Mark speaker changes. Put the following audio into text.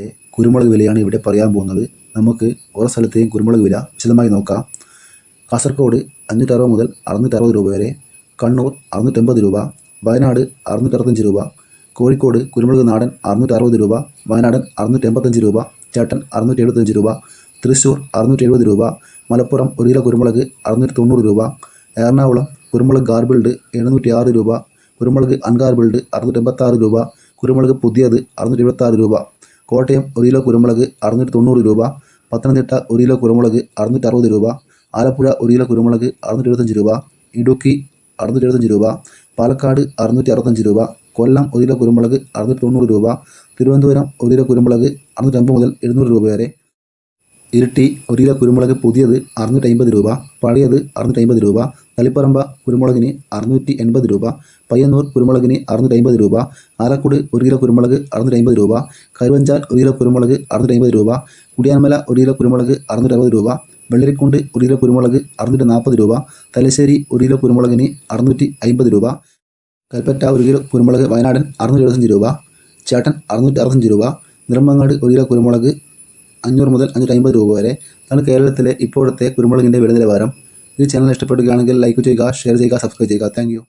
Speaker 1: ഇപ്പോഴത്തെ കുരുമുളക് വിലയാണ് ഇവിടെ പറയാൻ പോകുന്നത്. നമുക്ക് ഓരോ സ്ഥലത്തെയും കുരുമുളക് വില വിശദമായി നോക്കാം. കാസർഗോഡ് അഞ്ഞൂറ്ററുപത് മുതൽ അറുന്നൂറ്ററുപത് രൂപ വരെ കണ്ണൂർ അറുന്നൂറ്റമ്പത് രൂപ വയനാട് അറുന്നൂറ്ററുപത്തഞ്ച് രൂപ കോഴിക്കോട് കുരുമുളക് നാടൻ അറുന്നൂറ്ററുപത് രൂപ വയനാടൻ അറുന്നൂറ്റെൺപത്തഞ്ച് രൂപ ചേട്ടൻ അറുന്നൂറ്റി എഴുപത്തഞ്ച് രൂപ തൃശ്ശൂർ അറുന്നൂറ്റി എഴുപത് രൂപ മലപ്പുറം ഒരു കിലോ കുരുമുളക് അറുന്നൂറ്റി തൊണ്ണൂറ് രൂപ എറണാകുളം കുരുമുളക് ഗാർബിൾഡ് എഴുന്നൂറ്റി ആറ് രൂപ കുരുമുളക് അൺഗാർബിൾഡ് അറുന്നൂറ്റി രൂപ കുരുമുളക് പുതിയത് അറുന്നൂറ്റി എഴുപത്താറ് രൂപ കോട്ടയം ഒരു കിലോ കുരുമുളക് അറുന്നൂറ്റി തൊണ്ണൂറ് രൂപ പത്തനംതിട്ട ഒരു കിലോ കുരുമുളക് അറുന്നൂറ്റി അറുപത് രൂപ ആലപ്പുഴ ഒരു കിലോ കുരുമുളക് അറുന്നൂറ്റി എഴുപത്തഞ്ച് രൂപ ഇടുക്കി അറുന്നൂറ്റി എഴുപത്തഞ്ച് രൂപ പാലക്കാട് അറുന്നൂറ്റി അറുപത്തഞ്ച് രൂപ കൊല്ലം ഒരു കിലോ കുരുമുളക് അറുന്നൂറ്റി തൊണ്ണൂറ് രൂപ തിരുവനന്തപുരം ഒരു കിലോ കുരുമുളക് അറുന്നൂറ്റമ്പത് മുതൽ എഴുന്നൂറ് രൂപ വരെ. ഇരിട്ടി ഒരു കിലോ കുരുമുളക് പുതിയത് അറുന്നൂറ്റി അമ്പത് രൂപ പഴയത് അറുന്നൂറ്റി അമ്പത് രൂപ തളിപ്പറമ്പ കുരുമുളകിന് അറുന്നൂറ്റി എൺപത് രൂപ പയ്യന്നൂർ കുരുമുളകിന് അറുന്നൂറ്റി അമ്പത് രൂപ ആലക്കുട് ഒരു കിലോ കുരുമുളക് അറുന്നൂറ്റി അമ്പത് രൂപ കരുവഞ്ചാൽ ഒരു കിലോ കുരുമുളക് അറുന്നൂറ്റി അമ്പത് രൂപ കുടിയാൻമല ഒരു കിലോ കുരുമുളക് അറുന്നൂറ്റി അറുപത് രൂപ വെള്ളരിക്കുണ്ട് ഒരു കിലോ കുരുമുളക് അറുന്നൂറ്റി നാൽപ്പത് രൂപ തലശ്ശേരി ഒരു കിലോ കുരുമുളകിന് അറുന്നൂറ്റി അമ്പത് രൂപ കൽപ്പറ്റ ഒരു കിലോ കുരുമുളക് വയനാടൻ അറുന്നൂറ്റി എഴുപത്തഞ്ച് രൂപ ചേട്ടൻ അറുന്നൂറ്റി അറുപത്തഞ്ച് രൂപ നിർമ്മങ്ങാട് ഒരു കിലോ കുരുമുളക് അഞ്ഞൂറ് മുതൽ അഞ്ഞൂറ്റി അമ്പത് രൂപ വരെ. അതാണ് കേരളത്തിലെ ഇപ്പോഴത്തെ കുരുമുളകിന്റെ വില നിലവാരം ഈ ചാനൽ ഇഷ്ടപ്പെടുകയാണെങ്കിൽ ലൈക്ക് ചെയ്യുക ഷെയർ ചെയ്യുക സബ്സ്ക്രൈബ് ചെയ്യുക താങ്ക്